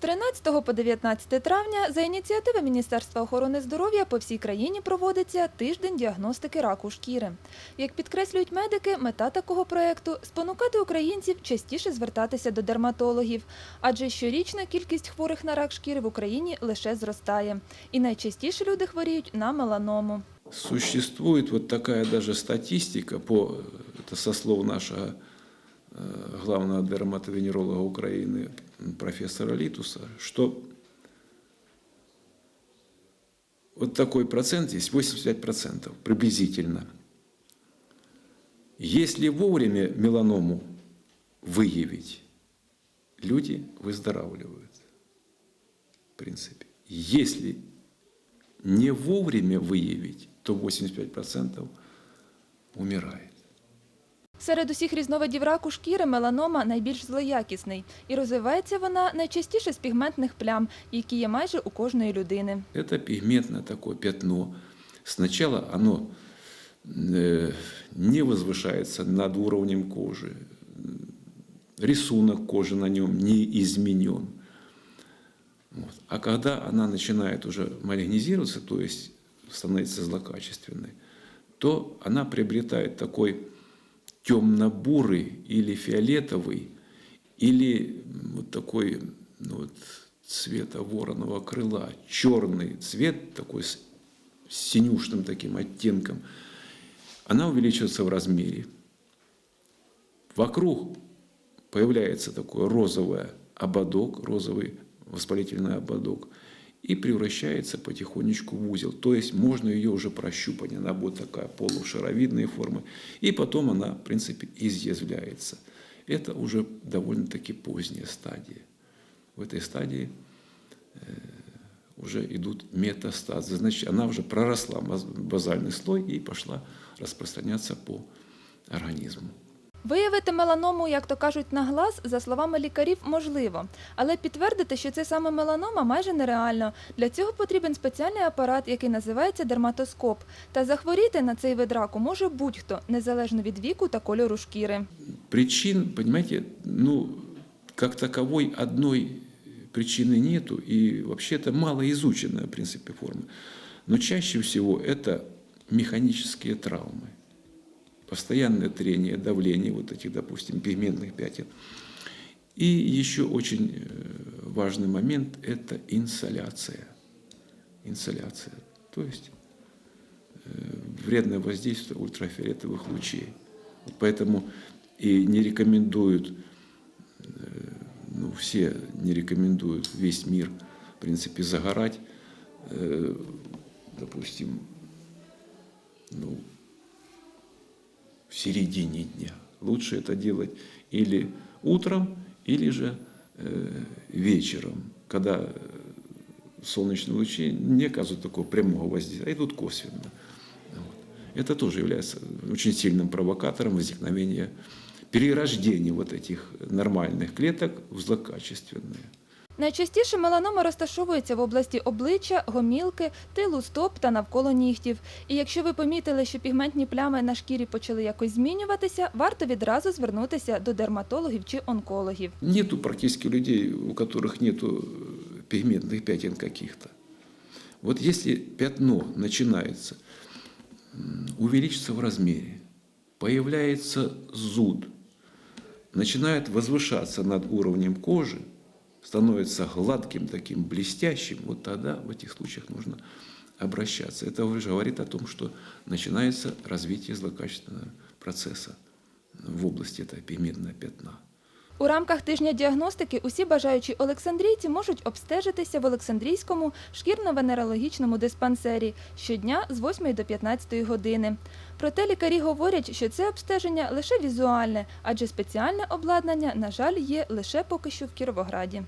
13 по 19 травня за ініціативи Міністерства охорони здоров'я по всій країні проводиться тиждень діагностики раку шкіри. Як підкреслюють медики, мета такого проєкту – спонукати українців частіше звертатися до дерматологів, адже щорічна кількість хворих на рак шкіри в Україні лише зростає. І найчастіше люди хворіють на меланому. Существует вот такая даже статистика, по, это со слов нашего главного дерматовенеролога Украины профессора Литуса, что вот такой процент есть, 85% приблизительно. Если вовремя меланому выявить, люди выздоравливают, в принципе. Если не вовремя выявить, то 85% умирает. Серед усіх різновидів раку шкіри меланома найбільш злоякісний. І розвивається вона найчастіше з пігментних плям, які є майже у кожної людини. Это пигментное такое пятно. Сначала оно э, не возвышается над уровнем кожи. Рисунок кожи на нем не изменен. Вот. А когда она начинает уже малигнизироваться, то есть становится злокачественной, то она приобретает такой темно-бурый или фиолетовый, или вот такой ну вот, цвета вороного крыла, черный цвет такой с синюшным таким оттенком, она увеличивается в размере. Вокруг появляется такой розовый ободок, розовый воспалительный ободок, и превращается потихонечку в узел. То есть можно ее уже прощупать, она будет такая полушаровидной формы, и потом она, в принципе, изъязвляется. Это уже довольно-таки поздняя стадия. В этой стадии э, уже идут метастазы. Значит, она уже проросла баз- базальный слой и пошла распространяться по организму. Виявити меланому, як то кажуть, на глаз, за словами лікарів, можливо. Але підтвердити, що це саме меланома, майже нереально. Для цього потрібен спеціальний апарат, який називається дерматоскоп. Та захворіти на цей вид раку може будь-хто, незалежно від віку та кольору шкіри. Причин, понимаете, ну, как таковой одной причины нету, и вообще это малоизученная, в принципе, форма. Но чаще всего это механические травмы. Постоянное трение, давление вот этих, допустим, пигментных пятен. И еще очень э, важный момент – это инсоляция. Инсоляция. То есть э, вредное воздействие ультрафиолетовых лучей. Вот Поэтому и не рекомендуют, э, ну, все не рекомендуют, весь мир, в принципе, загорать, допустим, в середине дня. Лучше это делать или утром, или же э, вечером, когда э, солнечные лучи не оказывают такого прямого воздействия, а идут косвенно. Вот. Это тоже является очень сильным провокатором возникновения перерождения вот этих нормальных клеток в злокачественные. Найчастіше меланома розташовується в області обличчя, гомілки, тилу стоп та навколо нігтів. І якщо ви помітили, що пігментні плями на шкірі почали якось змінюватися, варто відразу звернутися до дерматологів чи онкологів. Нету практически людей, у которых нету э, пигментных пятен каких-то. Вот если пятно начинается м, увеличиться в размере, появляется зуд, начинает возвышаться над уровнем кожи, становится гладким таким, блестящим, вот тогда в этих случаях нужно обращаться. Это уже говорит о том, что начинается развитие злокачественного процесса в области этого пигментного пятна. У рамках тижня діагностики усі бажаючі олександрійці можуть обстежитися в Олександрійському шкірно-венерологічному диспансері щодня з 8 до 15 години. Проте лікарі говорять, що це обстеження лише візуальне, адже спеціальне обладнання, на жаль, є лише поки що в Кіровограді.